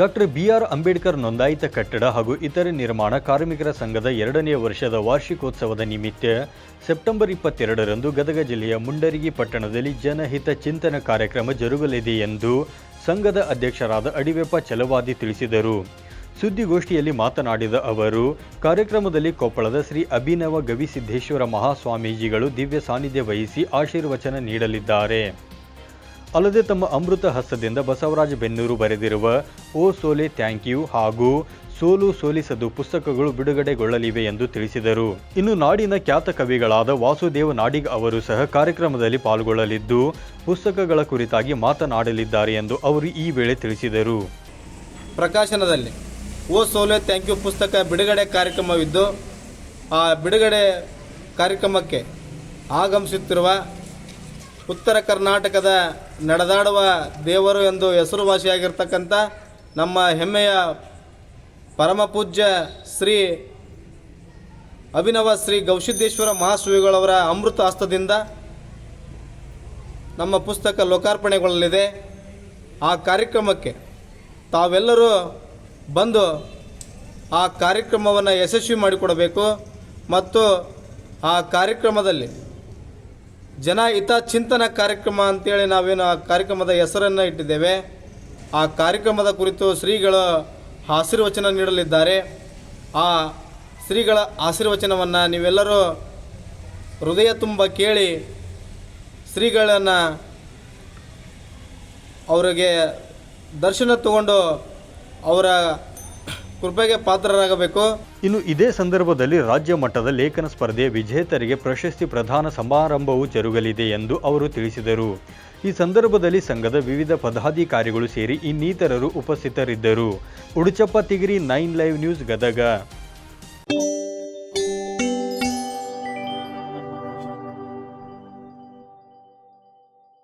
Doctor B R Ambedkar ನೋಂದಾಯಿತ ಕಟ್ಟಡ ಹಾಗೂ ಇತರೆ ನಿರ್ಮಾಣ ಕಾರ್ಮಿಕರ ಸಂಘದ ಎರಡನೆಯ ವರ್ಷದ ವಾರ್ಷಿಕೋತ್ಸವದ ನಿಮಿತ್ತ ಸೆಪ್ಟೆಂಬರ್ ಇಪ್ಪತ್ತೆರಡರಂದು ಗದಗ ಜಿಲ್ಲೆಯ ಮುಂಡರಗಿ ಪಟ್ಟಣದಲ್ಲಿ ಜನಹಿತ ಚಿಂತನ ಕಾರ್ಯಕ್ರಮ ಜರುಗಲಿದೆ ಎಂದು ಸಂಘದ ಅಧ್ಯಕ್ಷರಾದ ಅಡಿವೆಪ್ಪ ಚಲವಾದಿ ತಿಳಿಸಿದರು. ಸುದ್ದಿಗೋಷ್ಠಿಯಲ್ಲಿ ಮಾತನಾಡಿದ ಅವರು, ಕಾರ್ಯಕ್ರಮದಲ್ಲಿ ಕೊಪ್ಪಳದ ಶ್ರೀ ಅಭಿನವ ಗವಿಸಿದ್ದೇಶ್ವರ ಮಹಾಸ್ವಾಮೀಜಿಗಳು ದಿವ್ಯ ಸಾನ್ನಿಧ್ಯ ವಹಿಸಿ ಆಶೀರ್ವಚನ ನೀಡಲಿದ್ದಾರೆ. ಅಲ್ಲದೆ ತಮ್ಮ ಅಮೃತ ಹಸ್ತದಿಂದ ಬಸವರಾಜ ಬೆನ್ನೂರು ಬರೆದಿರುವ ಓ ಸೋಲೆ ಥ್ಯಾಂಕ್ ಯು ಹಾಗೂ ಸೋಲು ಸೋಲಿಸದು ಪುಸ್ತಕಗಳು ಬಿಡುಗಡೆಗೊಳ್ಳಲಿವೆ ಎಂದು ತಿಳಿಸಿದರು. ಇನ್ನು ನಾಡಿನ ಖ್ಯಾತ ಕವಿಗಳಾದ ವಾಸುದೇವ ನಾಡಿಗ್ ಅವರು ಸಹ ಕಾರ್ಯಕ್ರಮದಲ್ಲಿ ಪಾಲ್ಗೊಳ್ಳಲಿದ್ದು, ಪುಸ್ತಕಗಳ ಕುರಿತಾಗಿ ಮಾತನಾಡಲಿದ್ದಾರೆ ಎಂದು ಅವರು ಈ ವೇಳೆ ತಿಳಿಸಿದರು. ಪ್ರಕಾಶನದಲ್ಲಿ ಓ ಸೋಲೆ ಥ್ಯಾಂಕ್ ಯು ಪುಸ್ತಕ ಬಿಡುಗಡೆ ಕಾರ್ಯಕ್ರಮವಿದ್ದು, ಆ ಬಿಡುಗಡೆ ಕಾರ್ಯಕ್ರಮಕ್ಕೆ ಆಗಮಿಸುತ್ತಿರುವ ಉತ್ತರ ಕರ್ನಾಟಕದ ನಡೆದಾಡುವ ದೇವರು ಎಂದು ಹೆಸರುವಾಸಿಯಾಗಿರ್ತಕ್ಕಂಥ ನಮ್ಮ ಹೆಮ್ಮೆಯ ಪರಮಪೂಜ್ಯ ಶ್ರೀ ಅಭಿನವ ಶ್ರೀ ಗೌಸಿದ್ದೇಶ್ವರ ಮಹಾಸ್ವಾಮಿಗಳವರ ಅಮೃತ ಹಸ್ತದಿಂದ ನಮ್ಮ ಪುಸ್ತಕ ಲೋಕಾರ್ಪಣೆಗೊಳ್ಳಲಿದೆ. ಆ ಕಾರ್ಯಕ್ರಮಕ್ಕೆ ತಾವೆಲ್ಲರೂ ಬಂದು ಆ ಕಾರ್ಯಕ್ರಮವನ್ನು ಯಶಸ್ವಿ ಮಾಡಿಕೊಡಬೇಕು ಮತ್ತು ಆ ಕಾರ್ಯಕ್ರಮದಲ್ಲಿ ಜನ ಹಿತ ಚಿಂತನ ಕಾರ್ಯಕ್ರಮ ಅಂತೇಳಿ ನಾವೇನು ಆ ಕಾರ್ಯಕ್ರಮದ ಹೆಸರನ್ನು ಇಟ್ಟಿದ್ದೇವೆ. ಆ ಕಾರ್ಯಕ್ರಮದ ಕುರಿತು ಶ್ರೀಗಳ ಆಶೀರ್ವಚನ ನೀಡಲಿದ್ದಾರೆ. ಆ ಶ್ರೀಗಳ ಆಶೀರ್ವಚನವನ್ನು ನೀವೆಲ್ಲರೂ ಹೃದಯ ತುಂಬ ಕೇಳಿ ಶ್ರೀಗಳನ್ನು ಅವರಿಗೆ ದರ್ಶನ ತಗೊಂಡು ಅವರ ಕೃಪೆಗೆ ಪಾತ್ರರಾಗಬೇಕು. ಇನ್ನು ಇದೇ ಸಂದರ್ಭದಲ್ಲಿ ರಾಜ್ಯ ಮಟ್ಟದ ಲೇಖನ ಸ್ಪರ್ಧೆಯ ವಿಜೇತರಿಗೆ ಪ್ರಶಸ್ತಿ ಪ್ರದಾನ ಸಮಾರಂಭವು ಜರುಗಲಿದೆ ಎಂದು ಅವರು ತಿಳಿಸಿದರು. ಈ ಸಂದರ್ಭದಲ್ಲಿ ಸಂಘದ ವಿವಿಧ ಪದಾಧಿಕಾರಿಗಳು ಸೇರಿ ಇನ್ನಿತರರು ಉಪಸ್ಥಿತರಿದ್ದರು. Uduchappa, Tigiri, nine live news, Gadag.